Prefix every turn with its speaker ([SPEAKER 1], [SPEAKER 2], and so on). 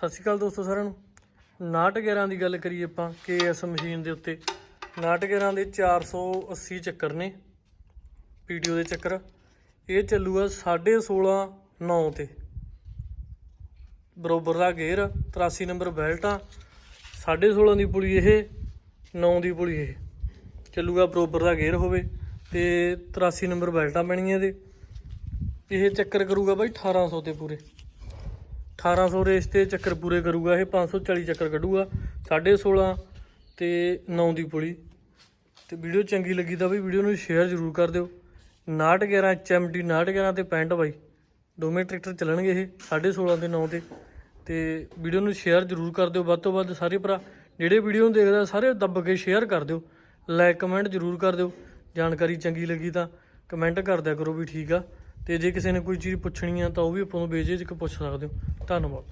[SPEAKER 1] ਸਤਿ ਸ਼੍ਰੀ ਅਕਾਲ ਦੋਸਤੋ ਸਾਰਿਆਂ ਨੂੰ। 911 ਦੀ ਗੱਲ ਕਰੀਏ ਆਪਾਂ ਕੇਐਸ ਮਸ਼ੀਨ ਦੇ ਉੱਤੇ। 911 ਦੇ 480 ਚੱਕਰ ਨੇ ਪੀਡੀਓ ਦੇ ਚੱਕਰ। ਇਹ ਚੱਲੂਗਾ 16.5 9 ਤੇ। ਬਰੋਬਰ ਦਾ ਗੇਅਰ 83 ਨੰਬਰ ਬੈਲਟ ਆ 16.5 ਦੀ ਪੁਲੀ ਇਹ 9 ਦੀ ਪੁਲੀ ਇਹ। ਚੱਲੂਗਾ ਬਰੋਬਰ ਦਾ ਗੇਅਰ ਹੋਵੇ ਤੇ 83 ਨੰਬਰ ਬੈਲਟਾਂ ਪੈਣੀਆਂ ਇਹਦੇ। ਇਹ ਚੱਕਰ ਕਰੂਗਾ ਬਾਈ 1800 ਤੇ ਪੂਰੇ। 1800 ਰੇਸ ਤੇ ਚੱਕਰ ਪੂਰੇ ਕਰੂਗਾ ਇਹ 540 ਚੱਕਰ ਕੱਢੂਗਾ 16.5 ਤੇ 9 ਦੀ ਪੁਲੀ। ਤੇ ਵੀਡੀਓ ਚੰਗੀ ਲੱਗੀ ਤਾਂ ਬਈ ਵੀਡੀਓ ਨੂੰ ਸ਼ੇਅਰ ਜ਼ਰੂਰ ਕਰ ਦਿਓ। 911 HMT 911 ਤੇ 65 ਬਾਈ। ਦੋਵੇਂ ਟਰੈਕਟਰ ਚੱਲਣਗੇ ਇਹ 16.5 ਤੇ 9 ਤੇ। ਤੇ ਵੀਡੀਓ ਨੂੰ ਸ਼ੇਅਰ ਜ਼ਰੂਰ ਕਰ ਦਿਓ। ਵੱਧ ਤੋਂ ਵੱਧ ਸਾਰੇ ਭਰਾ ਜਿਹੜੇ ਵੀਡੀਓ ਨੂੰ ਦੇਖਦਾ ਸਾਰੇ ਦੱਬ ਕੇ ਸ਼ੇਅਰ ਕਰ ਦਿਓ। ਲਾਈਕ, ਕਮੈਂਟ ਜ਼ਰੂਰ ਕਰ ਦਿਓ। ਜਾਣਕਾਰੀ ਚੰਗੀ ਲੱਗੀ ਤਾਂ ਕਮੈਂਟ ਕਰ ਦਿਆ ਕਰੋ ਵੀ ਠੀਕ ਆ। ਤੇ ਜੇ ਕਿਸੇ ਨੇ ਕੋਈ ਚੀਜ਼ ਪੁੱਛਣੀ ਆ ਤਾਂ ਉਹ ਵੀ ਆਪਾਂ ਨੂੰ ਬੇਝਿਜਕ ਪੁੱਛ ਸਕਦੇ ਹੋ। ਧੰਨਵਾਦ।